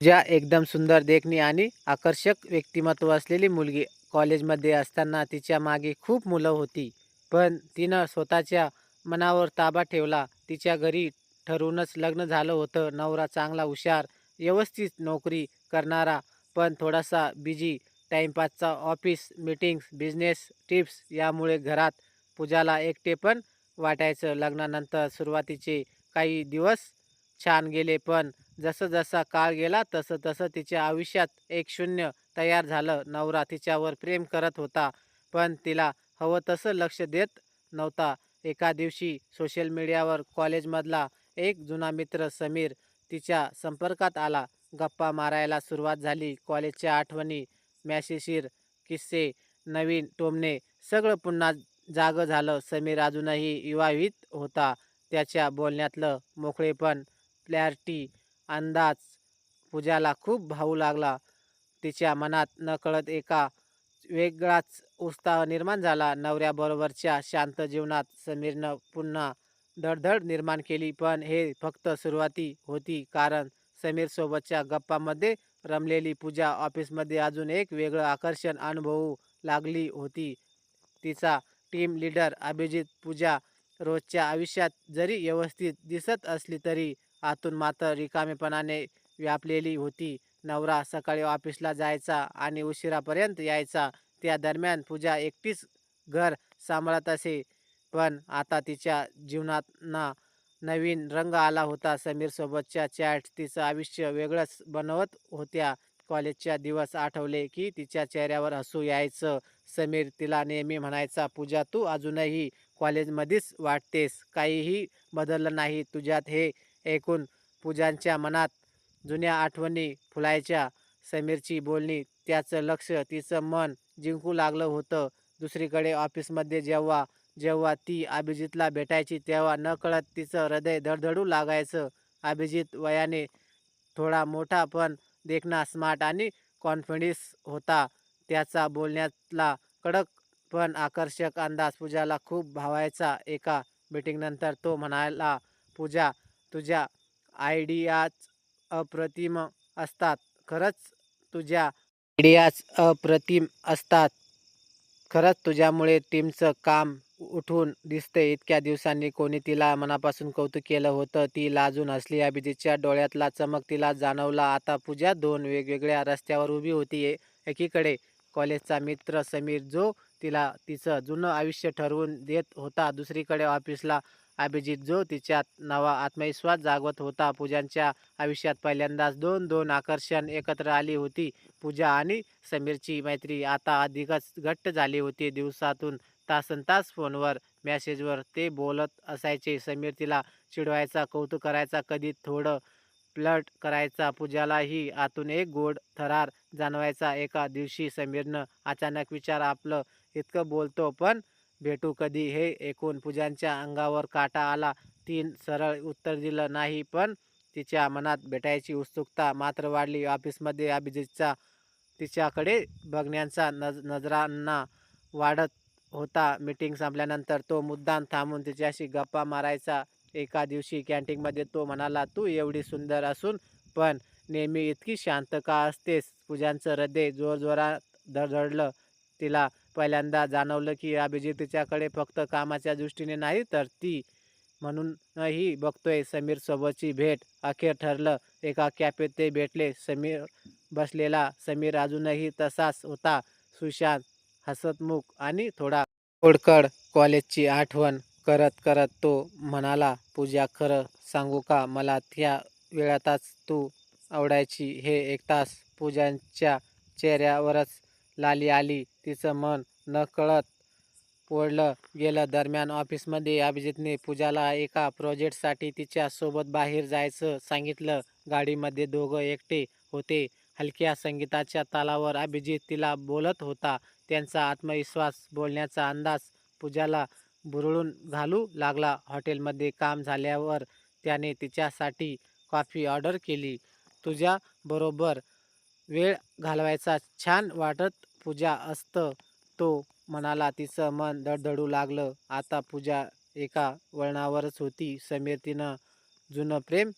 ज्या एकदम सुंदर देखणी आणि आकर्षक व्यक्तिमत्व असलेली मुलगी कॉलेजमध्ये असताना तिच्यामागे खूप मुलं होती. पण तिनं स्वतःच्या मनावर ताबा ठेवला. तिच्या घरी ठरवूनच लग्न झालं होतं. नवरा चांगला हुशार व्यवस्थित नोकरी करणारा पण थोडासा बिजी टाईमपासचा ऑफिस मीटिंग्स बिझनेस टिप्स यामुळे घरात पूजाला एकटे पण वाटायचं. लग्नानंतर सुरुवातीचे काही दिवस छान गेले पण जसं जसा काळ गेला तसं तसं तिच्या आयुष्यात एक शून्य तयार झालं. नवरा तिच्यावर प्रेम करत होता पण तिला हवं तसं लक्ष देत नव्हता. एका दिवशी सोशल मीडियावर कॉलेजमधला एक जुना मित्र समीर तिच्या संपर्कात आला. गप्पा मारायला सुरुवात झाली. कॉलेजच्या आठवणी मॅसेशीर किस्से नवीन टोमणे सगळं पुन्हा जागं झालं. समीर अजूनही विवाहित होता. त्याच्या बोलण्यातलं मोकळेपण क्लॅरिटी अंदाज. पूजाला खूप भावू लागला. तिच्या मनात नकळत एका वेगळाच उत्साह निर्माण झाला. नवऱ्याबरोबरच्या शांत जीवनात समीरनं पुन्हा धडधड निर्माण केली पण हे फक्त सुरुवाती होती कारण समीरसोबतच्या गप्पामध्ये रमलेली पूजा ऑफिसमध्ये अजून एक वेगळं आकर्षण अनुभवू लागली होती. तिचा टीम लीडर अभिजित पूजा रोजच्या आयुष्यात जरी व्यवस्थित दिसत असली तरी आतून मात्र रिकामेपणाने व्यापलेली होती. नवरा सकाळी ऑफिसला जायचा आणि उशिरापर्यंत यायचा. त्या दरम्यान पूजा एकटीच घर सांभाळत असे. पण आता तिच्या जीवनात ना नवीन रंग आला होता. समीरसोबतच्या चॅट तिचं आयुष्य वेगळंच बनवत होत्या. कॉलेजच्या दिवस आठवले की तिच्या चेहऱ्यावर हसू यायचं. समीर तिला नेहमी म्हणायचा पूजा तू अजूनही कॉलेजमध्येच वाटतेस. काहीही बदललं नाही. तुझ्यात हे ऐकून पूजांच्या मनात जुन्या आठवणी फुलायच्या. समीरची बोलणी त्याचं लक्ष तिचं मन जिंकू लागलं होतं. दुसरीकडे ऑफिसमध्ये जेव्हा जेव्हा ती अभिजितला भेटायची तेव्हा नकळत तिचं हृदय धडधडू लागायचं. अभिजित वयाने थोडा मोठा पण देखणा स्मार्ट आणि कॉन्फिडन्स होता. त्याचा बोलण्यातला कडक पण आकर्षक अंदाज पूजाला खूप भावायचा. एका मिटिंगनंतर तो म्हणाला पूजा तुझ्या आयडियाच अप्रतिम असतात. खरंच तुझ्या आयडियाज अप्रतिम असतात. खरंच तुझ्यामुळे टीमचं काम उठून दिसतंय. इतक्या दिवसांनी कोणी तिला मनापासून कौतुक केलं होतं. ती लाजून हसली. अभिजितच्या डोळ्यातला चमक तिला जाणवला. आता पूजा दोन वेगवेगळ्या रस्त्यावर उभी होती. एकीकडे कॉलेजचा मित्र समीर जो तिला तिचं जुनं आयुष्य ठरवून देत होता. दुसरीकडे ऑफिसला अभिजित जो तिच्यात नवा आत्मविश्वास जागवत होता. पूजांच्या आयुष्यात पहिल्यांदाच दोन दोन आकर्षण एकत्र आली होती. पूजा आणि समीरची मैत्री आता अधिकच घट्ट झाली होती. दिवसातून तासन तास फोनवर मॅसेजवर ते बोलत असायचे. समीर तिला चिडवायचा कौतुक करायचा कधी थोडं प्लट करायचा. पूजालाही आतून एक गोड थरार जाणवायचा. एका दिवशी समीरनं अचानक विचार आपलं इतकं बोलतो पण भेटू कधी? हे ऐकून पूजांच्या अंगावर काटा आला. तीन सरळ उत्तर दिलं नाही पण तिच्या मनात भेटायची उत्सुकता मात्र वाढली. ऑफिसमध्ये अभिजितचा तिच्याकडे बघण्याचा नज नजरांना वाढत होता. मीटिंग संपल्यानंतर तो मुद्दाम थांबून तिच्याशी गप्पा मारायचा. एका दिवशी कॅन्टीनमध्ये तो म्हणाला तू एवढी सुंदर असून पण नेहमी इतकी शांत का असतेस? पूजांचं हृदय जोरजोरात धडधडलं. तिला पहिल्यांदा जाणवलं की अभिजित तिच्याकडे फक्त कामाच्या दृष्टीने नाही तर ती म्हणूनही बघतोय. समीरसोबतची भेट अखेर ठरलं. एका कॅफेत ते भेटले. समीर बसलेला. समीर अजूनही तसाच होता. सुशांत हसतमुख आणि थोडा खोडकड कॉलेजची आठवण करत करत तो म्हणाला पूजा खरं सांगू का? मला त्या वेळातच तू आवडायची. हे एक तास पूजांच्या चेहऱ्यावरच लाली आली. तिचं मन नकळत पोळलं गेलं दरम्यान ऑफिसमध्ये अभिजितने पूजाला एका प्रोजेक्टसाठी तिच्या सोबत बाहेर जायचं सांगितलं. गाडीमध्ये दोघं एकटे होते. हलक्या संगीताच्या तालावर अभिजित तिला बोलत होता. त्यांचा आत्मविश्वास बोलण्याचा अंदाज पूजाला बुरळून घालू लागला. हॉटेलमध्ये काम झाल्यावर त्याने तिच्यासाठी कॉफी ऑर्डर केली. तुझ्याबरोबर वेळ घालवायचा छान वाटत पूजा असतं. तो म्हणाला तिचं मन धडधडू लागलं. आता पूजा एका वळणावरच होती. समीर तिनं जुनं प्रेम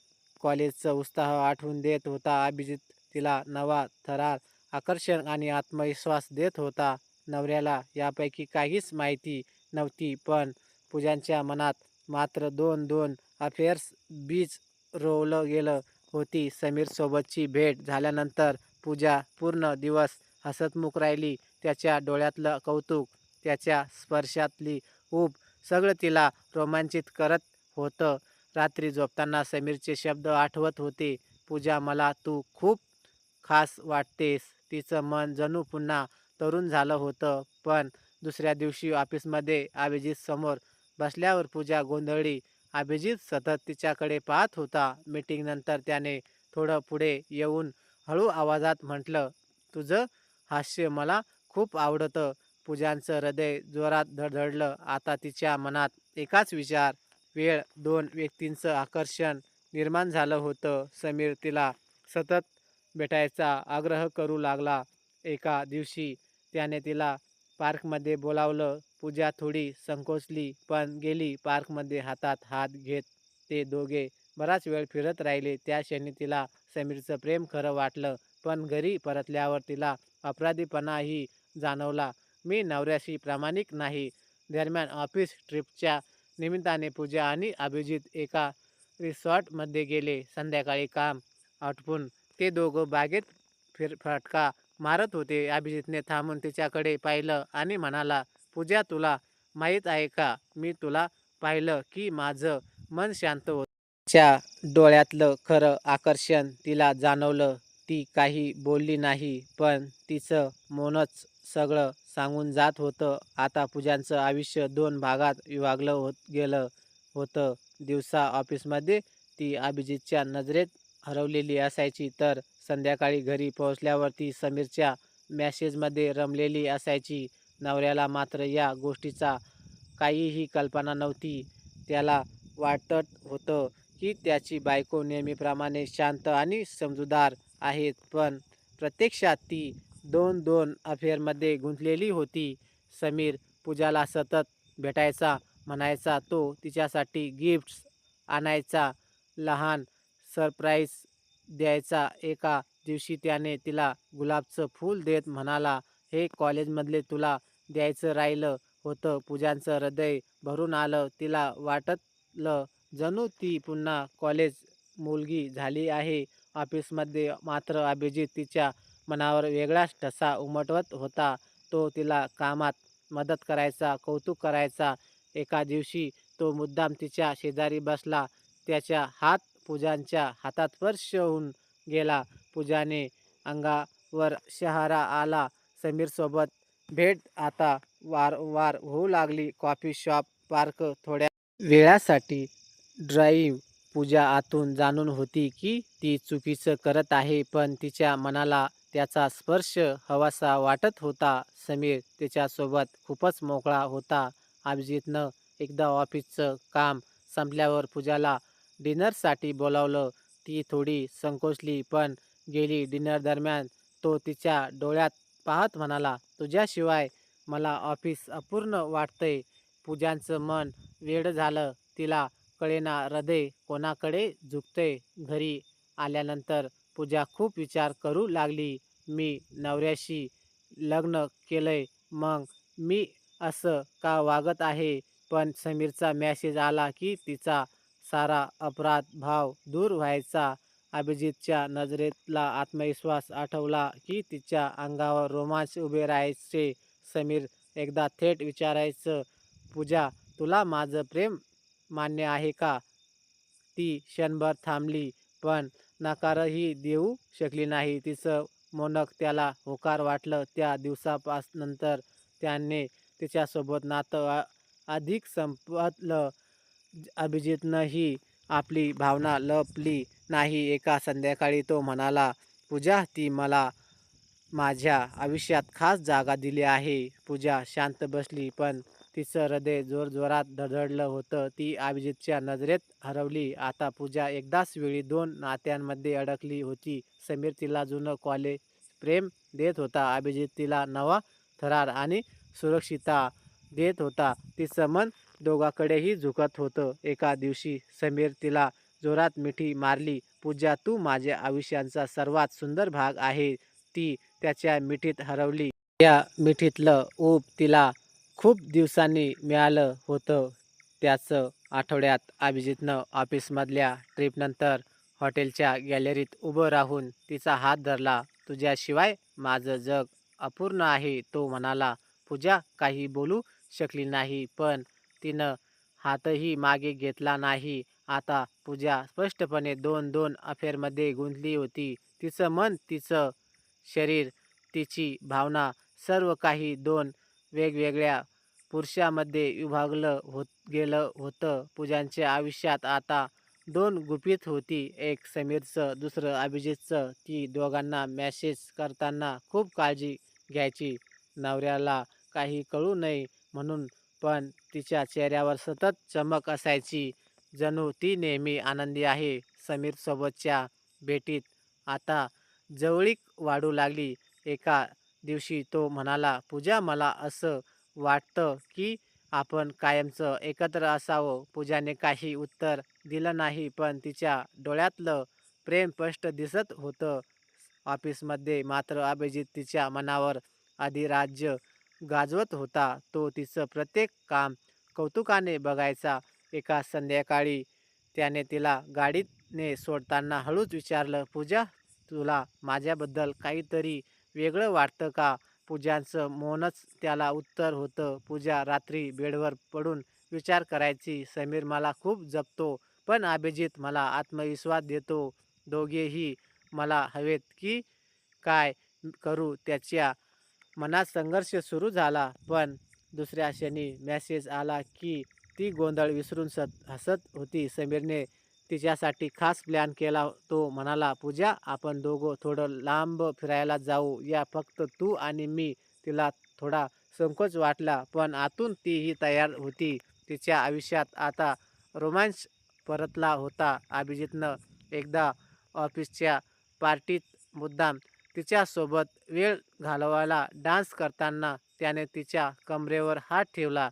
कॉलेजचं उत्साह आठवून देत होता. अभिजित तिला नवा थरार आकर्षण आणि आत्मविश्वास देत होता. नवऱ्याला यापैकी काहीच माहिती नव्हती पण पूजांच्या मनात मात्र दोन दोन अफेअर्स बीज रोवलं गेलं होती. समीरसोबतची भेट झाल्यानंतर पूजा पूर्ण दिवस हसतमुख राहिली. त्याच्या डोळ्यातलं कौतुक त्याच्या स्पर्शातली ऊब सगळं तिला रोमांचित करत होतं. रात्री झोपताना समीरचे शब्द आठवत होते. पूजा मला तू खूप खास वाटतेस. तिचं मन जणू पुन्हा तरुण झालं होतं. पण दुसऱ्या दिवशी ऑफिसमध्ये अभिजित समोर बसल्यावर पूजा गोंधळली. अभिजित सतत तिच्याकडे पाहत होता. मीटिंगनंतर त्याने थोडं पुढे येऊन हळू आवाजात म्हटलं तुझं हास्य मला खूप आवडतं. पूजांचं हृदय जोरात धडधडलं. आता तिच्या मनात एकाच विचार वेळ दोन व्यक्तींचं आकर्षण निर्माण झालं होतं. समीर तिला सतत भेटायचा आग्रह करू लागला. एका दिवशी त्याने तिला पार्कमध्ये बोलावलं. पूजा थोडी संकोचली पण गेली पार्कमध्ये हातात हात घेत. ते दोघे बराच वेळ फिरत राहिले. त्या क्षणी तिला समीरचं प्रेम खरं वाटलं. पण घरी परतल्यावर तिला अपराधीपणाही जाणवला. मी नवऱ्याशी प्रामाणिक नाही. दरम्यान ऑफिस ट्रिपच्या निमित्ताने पूजा आणि अभिजित एका रिसॉर्टमध्ये गेले. संध्याकाळी काम आटपून ते दोघं बागेत फिर फटका मारत होते. अभिजितने थांबून तिच्याकडे पाहिलं आणि म्हणाला पूजा तुला माहीत आहे का? मी तुला पाहिलं की माझं मन शांत होतं. डोळ्यातलं खरं आकर्षण तिला जाणवलं. ती काही बोलली नाही पण तिचं मौनच सगळं सांगून जात होतं. आता पूजांचं आयुष्य दोन भागात विभागलं होत गेलं होतं. दिवसा ऑफिसमध्ये ती अभिजितच्या नजरेत हरवलेली असायची तर संध्याकाळी घरी पोहोचल्यावर ती समीरच्या मॅसेजमध्ये रमलेली असायची. नवऱ्याला मात्र या गोष्टीचा काहीही कल्पना नव्हती. त्याला वाटत होतं की त्याची बायको नेहमीप्रमाणे शांत आणि समजूदार आहेत. पण प्रत्यक्षात ती दोन दोन अफेअरमध्ये गुंतलेली होती. समीर पूजाला सतत भेटायचा म्हणायचा तो तिच्यासाठी गिफ्ट्स आणायचा लहान सरप्राईज द्यायचा. एका दिवशी त्याने तिला गुलाबचं फूल देत म्हणाला हे कॉलेजमधले तुला द्यायचं राहिलं होतं. पूजांचं हृदय भरून आलं. तिला वाटतलं जणू ती पुन्हा कॉलेज मुलगी झाली आहे. ऑफिसमध्ये मात्र अभिजित तिच्या मनावर वेगळाच ठसा उमटवत होता. तो तिला कामात मदत करायचा कौतुक करायचा. एका दिवशी तो मुद्दाम तिच्या शेजारी बसला. त्याच्या हात पूजांच्या हातात स्पर्श होऊन गेला. पूजाने अंगावर शहारा आला. समीरसोबत भेट आता वारंवार होऊ लागली. कॉफी शॉप पार्क थोड्या वेळासाठी. ड्राईव्ह पूजा आतून जाणून होती की ती चुकीचं करत आहे पण तिच्या मनाला त्याचा स्पर्श हवासा वाटत होता. समीर तिच्यासोबत खूपच मोकळा होता. अभिजितनं एकदा ऑफिसचं काम संपल्यावर पूजाला डिनरसाठी बोलावलं. ती थोडी संकोचली पण गेली डिनर दरम्यान तो तिच्या डोळ्यात पाहत म्हणाला तुझ्याशिवाय मला ऑफिस अपूर्ण वाटतंय. पूजांचं मन वेड झालं. तिला कळेना हृदय कोणाकडे झुकते घरी आल्यानंतर पूजा खूप विचार करू लागली. मी नवऱ्याशी लग्न केलंय मग मी असं का वागत आहे? पण समीरचा मॅसेज आला की तिचा सारा अपराध भाव दूर व्हायचा. अभिजितच्या नजरेतला आत्मविश्वास आठवला की तिच्या अंगावर रोमांच उभे राहायचे. समीर एकदा थेट विचारायचं पूजा तुला माझं प्रेम मान्य आहे का? ती क्षणभर थांबली पण नकारही देऊ शकली नाही. तिचं मोनक त्याला होकार वाटलं. त्या दिवसापासनंतर त्याने तिच्यासोबत नातं अधिक संपलं. अभिजितनंही आपली भावना लपली नाही. एका संध्याकाळी तो म्हणाला पूजा ती मला माझ्या आयुष्यात खास जागा दिली आहे. पूजा शांत बसली पण तिचं हृदय जोरजोरात धडधडलं होतं. ती अभिजितच्या नजरेत हरवली. आता पूजा एकदाच वेळी दोन नात्यांमध्ये अडकली होती. समीर तिला जुनं कॉलेज प्रेम देत होता. अभिजित तिला नवा थरार आणि सुरक्षिता देत होता. तिचं मन दोघाकडेही झुकत होतं. एका दिवशी समीर तिला जोरात मिठी मारली पूजा तू माझ्या आयुष्याचा सर्वात सुंदर भाग आहे. ती त्याच्या मिठीत हरवली. या मिठीतलं ऊब तिला खूप दिवसांनी मिळालं होतं त्याचं आठवड्यात अभिजितनं ऑफिसमधल्या ट्रीपनंतर हॉटेलच्या गॅलरीत उभं राहून तिचा हात धरला. तुझ्याशिवाय माझं जग अपूर्ण आहे तो म्हणाला. पूजा काही बोलू शकली नाही पण तिनं हातही मागे घेतला नाही. आता पूजा स्पष्टपणे दोन दोन अफेअरमध्ये गुंतली होती. तिचं मन तिचं शरीर तिची भावना सर्व काही दोन वेगवेगळ्या पुरुषामध्ये विभागलं होत गेलं होतं. पूजांच्या आयुष्यात आता दोन गुपित होती. एक समीरचं दुसरं अभिजितचं. ती दोघांना मॅसेज करताना खूप काळजी घ्यायची. नवऱ्याला काही कळू नये म्हणून पण तिच्या चेहऱ्यावर सतत चमक असायची. जणू ती नेहमी आनंदी आहे. समीरसोबतच्या भेटीत आता जवळीक वाढू लागली. एका दिवशी तो म्हणाला पूजा मला असं वाटतं की आपण कायमचं एकत्र असावं. पूजाने काही उत्तर दिलं नाही पण तिच्या डोळ्यातलं प्रेम स्पष्ट दिसत होतं. ऑफिसमध्ये मात्र अभिजित तिच्या मनावर अधिराज्य गाजवत होता. तो तिचं प्रत्येक काम कौतुकाने बघायचा. एका संध्याकाळी त्याने तिला गाडीने सोडताना हळूच विचारलं पूजा तुला माझ्याबद्दल काहीतरी वेगळं वाटतं का? पूजांचं मौनच त्याला उत्तर होतं. पूजा रात्री बेडवर पडून विचार करायची. समीर मला खूप जपतो पण अभिजित मला आत्मविश्वास देतो. दोघेही मला हवेत की काय करू त्याच्या मनात संघर्ष सुरू झाला पण दुसऱ्या क्षणी मॅसेज आला की ती गोंधळ विसरून सत हसत होती. समीरने तिच्यासाठी खास प्लॅन केला तो म्हणाला पूजा आपण दोघं थोडं लांब फिरायला जाऊ. या फक्त तू आणि मी. तिला थोडा संकोच वाटला पण आतून तीही तयार होती. तिच्या आयुष्यात आता रोमांच परतला होता. अभिजितनं एकदा ऑफिसच्या पार्टीत मुद्दाम तिच्यासोबत वेळ घालवायला डान्स करताना त्याने तिच्या कमरेवर हात ठेवला.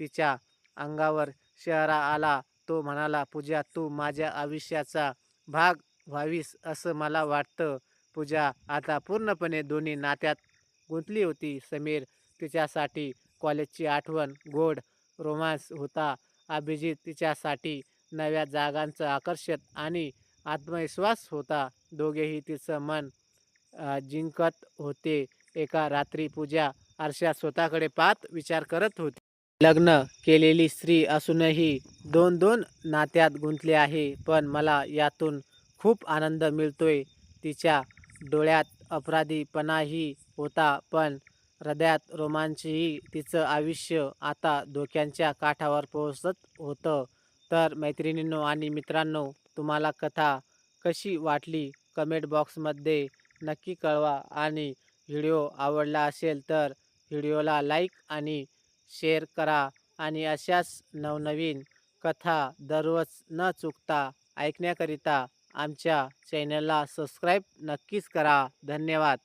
तिच्या अंगावर शहरा आला तो म्हणाला पूजा तू माझ्या आयुष्याचा भाग व्हावीस असं मला वाटतं. पूजा आता पूर्णपणे दोन्ही नात्यात गुंतली होती. समीर तिच्यासाठी कॉलेजची आठवण गोड रोमांस होता. अभिजित तिच्यासाठी नव्या जागांचं आकर्षक आणि आत्मविश्वास होता. दोघेही तिचं मन जिंकत होते. एका रात्री पूजा आरशात स्वतःकडे पाहत विचार करत होती. लग्न केलेली स्त्री असूनही दोन दोन नात्यात गुंतले आहे. पण मला यातून खूप आनंद मिळतोय. तिच्या डोळ्यात अपराधीपणाही होता पण हृदयात रोमांचही. तिचं आयुष्य आता धोक्यांच्या काठावर पोहोचत होतं. तर मैत्रिणींनो आणि मित्रांनो तुम्हाला कथा कशी वाटली? कमेंट बॉक्समध्ये नक्की कळवा. आणि व्हिडिओ आवडला असेल तर व्हिडिओला लाईक आणि शेअर करा आणि अशाच नवनवीन कथा दररोज न चुकता ऐकण्याकरिता आमच्या चॅनलला सबस्क्राईब नक्कीच करा. धन्यवाद.